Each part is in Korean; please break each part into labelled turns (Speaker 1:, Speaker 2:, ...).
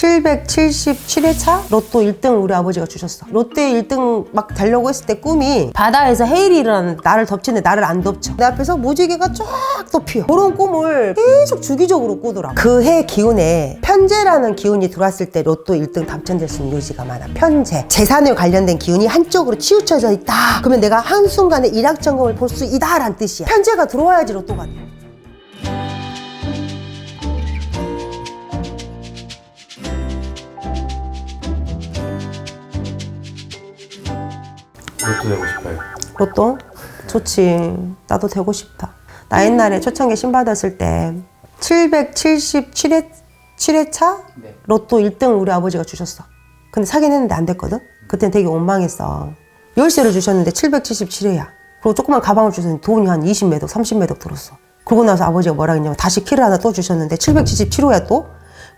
Speaker 1: 777회차 로또 1등 우리 아버지가 주셨어. 롯데 1등 막 되려고 했을 때 꿈이 바다에서 헤일이 일어나는 나를 덮치는데 나를 안 덮쳐. 내 앞에서 무지개가 쫙또 피어. 그런 꿈을 계속 주기적으로 꾸더라고. 그해 기운에 편재라는 기운이 들어왔을 때 로또 1등 당첨될 수 있는 요지가 많아. 편재. 재산에 관련된 기운이 한쪽으로 치우쳐져 있다. 그러면 내가 한순간에 일확천금을 볼 수 있다라는 뜻이야. 편재가 들어와야지 로또가 돼.
Speaker 2: 로또 되고 싶어요.
Speaker 1: 로또? 좋지. 나도 되고 싶다. 나 옛날에 초창기 신 받았을 때 777회, 7회차?
Speaker 2: 네.
Speaker 1: 로또 1등 우리 아버지가 주셨어. 근데 사긴 했는데 안 됐거든? 그땐 되게 원망했어. 열쇠를 주셨는데 777회야. 그리고 조그만 가방을 주셨는데 돈이 한 20매덕, 30매덕 들었어. 그러고 나서 아버지가 뭐라 했냐면 다시 키를 하나 또 주셨는데 777호야 또?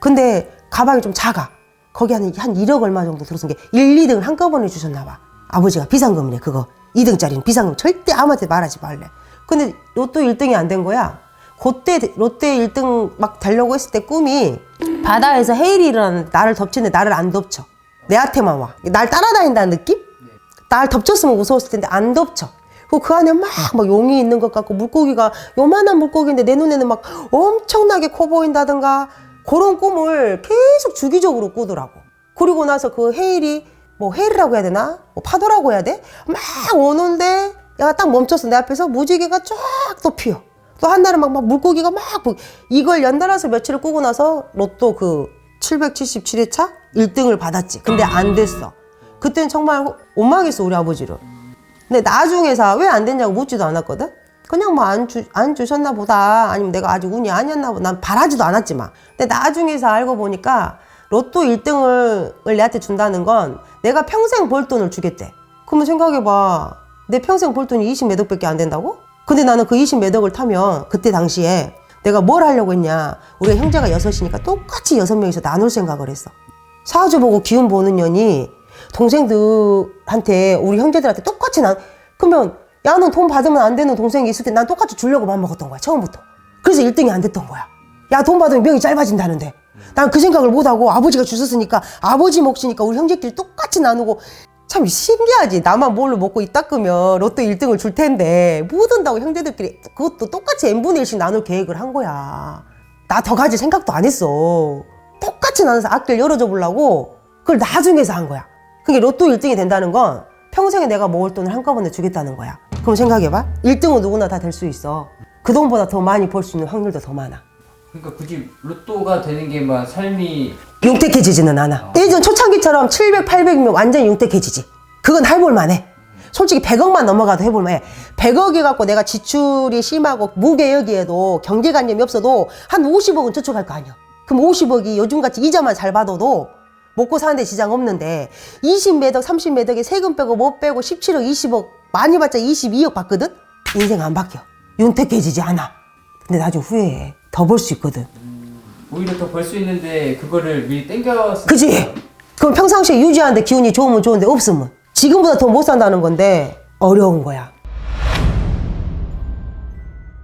Speaker 1: 근데 가방이 좀 작아. 거기 한, 한 1억 얼마 정도 들었은 게 1, 2등을 한꺼번에 주셨나 봐. 아버지가 비상금이래 그거. 2등짜리는 비상금 절대 아무한테 말하지 말래. 근데 로또 1등이 안 된 거야. 그때 롯데 1등 막 되려고 했을 때 꿈이 바다에서 헤일이 일어나는 나를 덮치는데 나를 안 덮쳐. 내한테만 와. 날 따라다닌다는 느낌? 날 덮쳤으면 무서웠을 텐데 안 덮쳐. 그 안에 막, 막 용이 있는 것 같고 물고기가 요만한 물고기인데 내 눈에는 막 엄청나게 커 보인다든가 그런 꿈을 계속 주기적으로 꾸더라고. 그리고 나서 그 헤일이 뭐 헤일이라고 해야 되나? 뭐 파도라고 해야 돼? 막 오는데 내가 딱 멈췄어. 내 앞에서 무지개가 쫙 또 피어. 또 한날은 막, 막 물고기가 막뭐 이걸 연달아서 며칠을 꾸고 나서 로또 그 777회차 1등을 받았지. 근데 안 됐어. 그때는 정말 원망했어 우리 아버지를. 근데 나중에서 왜 안 됐냐고 묻지도 않았거든. 그냥 뭐 안 주, 안 주셨나 보다. 아니면 내가 아직 운이 아니었나 보다. 난 바라지도 않았지만. 근데 나중에서 알고 보니까 로또 1등을 내한테 준다는 건 내가 평생 벌 돈을 주겠대. 그러면 생각해봐. 내 평생 벌 돈이 20 매덕 밖에 안 된다고? 근데 나는 그 20 매덕을 타면 그때 당시에 내가 뭘 하려고 했냐. 우리 형제가 여섯이니까 똑같이 여섯 명이서 나눌 생각을 했어. 사주 보고 기운 보는 년이 동생들한테 우리 형제들한테 똑같이 난 그러면 야는 돈 받으면 안 되는 동생이 있을 때 난 똑같이 주려고 맘 먹었던 거야 처음부터 그래서 1등이 안 됐던 거야 야 돈 받으면 명이 짧아진다는데 난 그 생각을 못하고 아버지가 주셨으니까 아버지 몫이니까 우리 형제끼리 똑같이 나누고 참 신기하지 나만 뭘로 먹고 이 닦으면 로또 1등을 줄 텐데 못 온다고 형제들끼리 그것도 똑같이 n분의 1씩 나눌 계획을 한 거야 나 더 가질 생각도 안 했어 똑같이 나눠서 악기를 열어줘 보려고 그걸 나중에서 한 거야. 그게 로또 1등이 된다는 건 평생에 내가 모을 돈을 한꺼번에 주겠다는 거야. 그럼 생각해봐. 1등은 누구나 다 될 수 있어. 그 돈보다 더 많이 벌 수 있는 확률도 더 많아.
Speaker 2: 그러니까 굳이 로또가 되는 게 막 삶이
Speaker 1: 융택해지지는 않아. 예전 초창기처럼 700, 800이면 완전 융택해지지. 그건 해볼만해. 솔직히 100억만 넘어가도 해볼만해. 100억이 갖고 내가 지출이 심하고 무계획이에도 경제관념이 없어도 한 50억은 저축할 거 아니야. 그럼 50억이 요즘같이 이자만 잘 받아도 먹고 사는데 지장 없는데 20매덕, 30매덕에 세금 빼고 못 빼고 17억, 20억 많이 받자 22억 받거든? 인생 안 바뀌어. 윤택해지지 않아. 근데 나중에 후회해. 더 벌 수 있거든.
Speaker 2: 오히려 더 벌 수 있는데 그거를 미리 땡겼으면
Speaker 1: 그지? 그럼 평상시에 유지하는데 기운이 좋으면 좋은데 없으면 지금보다 더 못 산다는 건데 어려운 거야.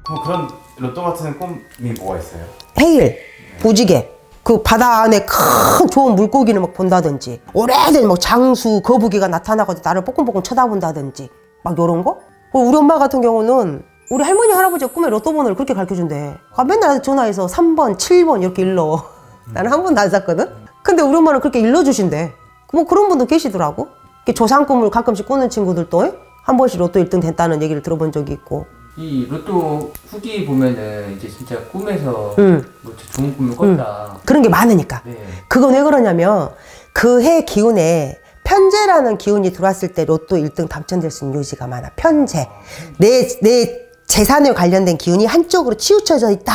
Speaker 3: 그럼 그런 로또 같은 꿈이 뭐가 있어요?
Speaker 1: 헤일, 무지개, 그 바다 안에 큰 좋은 물고기를 막 본다든지 오래된 뭐 장수, 거북이가 나타나고 나를 뽀끔뽀끔 쳐다본다든지 막 요런 거? 어, 우리 엄마 같은 경우는 우리 할머니 할아버지가 꿈에 로또 번호를 그렇게 가르쳐준대. 아, 맨날 전화해서 3번, 7번 이렇게 일러. 나는 한 번도 안 샀거든? 근데 우리 엄마는 그렇게 일러주신대. 뭐 그런 분도 계시더라고. 조상 꿈을 가끔씩 꾸는 친구들도 한 번씩 로또 1등 됐다는 얘기를 들어본 적이 있고.
Speaker 2: 이 로또 후기 보면은 이제 진짜 꿈에서
Speaker 1: 응.
Speaker 2: 뭐 좋은 꿈을 꿨다.
Speaker 1: 그런 게 많으니까.
Speaker 2: 네.
Speaker 1: 그건 왜 그러냐면 그 해 기운에 편재라는 기운이 들어왔을 때 로또 1등 당첨될 수 있는 요지가 많아. 편재. 내, 내 재산에 관련된 기운이 한쪽으로 치우쳐져 있다.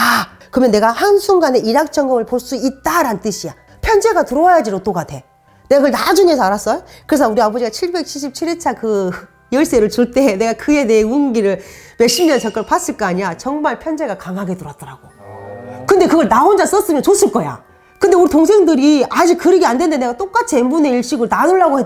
Speaker 1: 그러면 내가 한순간에 일확천금을 볼 수 있다라는 뜻이야. 편재가 들어와야지 로또가 돼. 내가 그걸 나중에서 알았어. 그래서 우리 아버지가 777회차 그 열쇠를 줄 때 내가 그에 대해 운기를 몇십 년 전걸 봤을 거 아니야. 정말 편재가 강하게 들어왔더라고. 근데 그걸 나 혼자 썼으면 줬을 거야. 근데 우리 동생들이 아직 그러게 안 됐는데 내가 똑같이 n분의 1씩을 나누려고 해,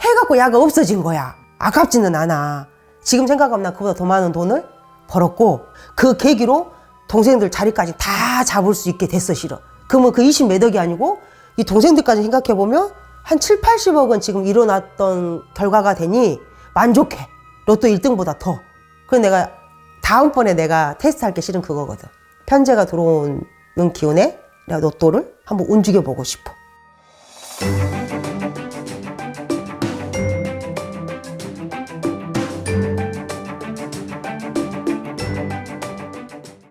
Speaker 1: 해갖고 야가 없어진 거야. 아깝지는 않아. 지금 생각하면 나 그보다 더 많은 돈을 벌었고 그 계기로 동생들 자리까지 다 잡을 수 있게 됐어, 싫어. 그러면 그 20 매덕이 아니고 이 동생들까지 생각해 보면 한 7, 80억은 지금 일어났던 결과가 되니 만족해. 로또 1등보다 더. 그래서 내가 다음번에 내가 테스트할 게 실은 그거거든. 편제가 들어오는 기운에 내가 로또를 한번 움직여 보고 싶어.